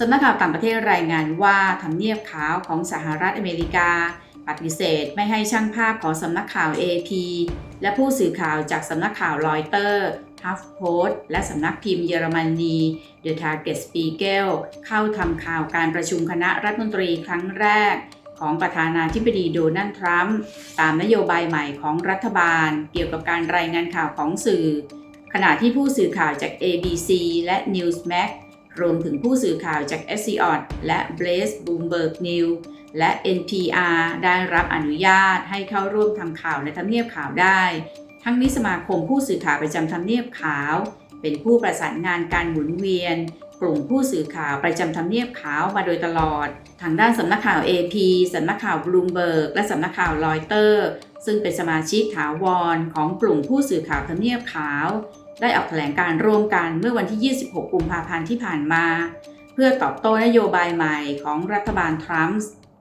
สำนักข่าวต่างประเทศรายงานว่าทำเนียบขาวของสหรัฐอเมริกา ปฏิเสธไม่ให้ช่างภาพของสำนักข่าว AP และผู้สื่อข่าวจากสำนักข่าวรอยเตอร์ฮัฟโพสและสำนักพิมพ์เยอรมนี The Target Spiegel เข้าทำข่าวการประชุมคณะรัฐมนตรีครั้งแรก ของประธานาธิบดีโดนัลด์ทรัมป์ตามนโยบายใหม่ของรัฐบาล เกี่ยวกับการรายงานข่าวของสื่อ ขณะที่ผู้สื่อข่าวจาก ABC และ Newsmax รวมถึงผู้สื่อข่าวจาก s c o t และ Blaze Bloomberg News และ NPR ได้รับอนุญาตให้เข้าร่วมทำข่าวในทำเนียบข่าวได้ ทั้งนี้สมาคมผู้สื่อข่าวประจำทำเนียบขาว เป็นผู้ประสานงานการหมุนเวียน กลุ่มผู้สื่อข่าวประจำทำเนียบขาวมาโดยตลอด ทางด้านสำนักข่าว AP สำนักข่าว Bloomberg และสำนักข่าวรอยเตอร์ ซึ่งเป็นสมาชิกถาวรของกลุ่มผู้สื่อข่าวทำเนียบขาว ได้ออกแถลงการร่วมกันเมื่อวันที่ 26 กุมภาพันธ์ที่ผ่านมา เพื่อตอบโต้นโยบายใหม่ของรัฐบาลทรัมป์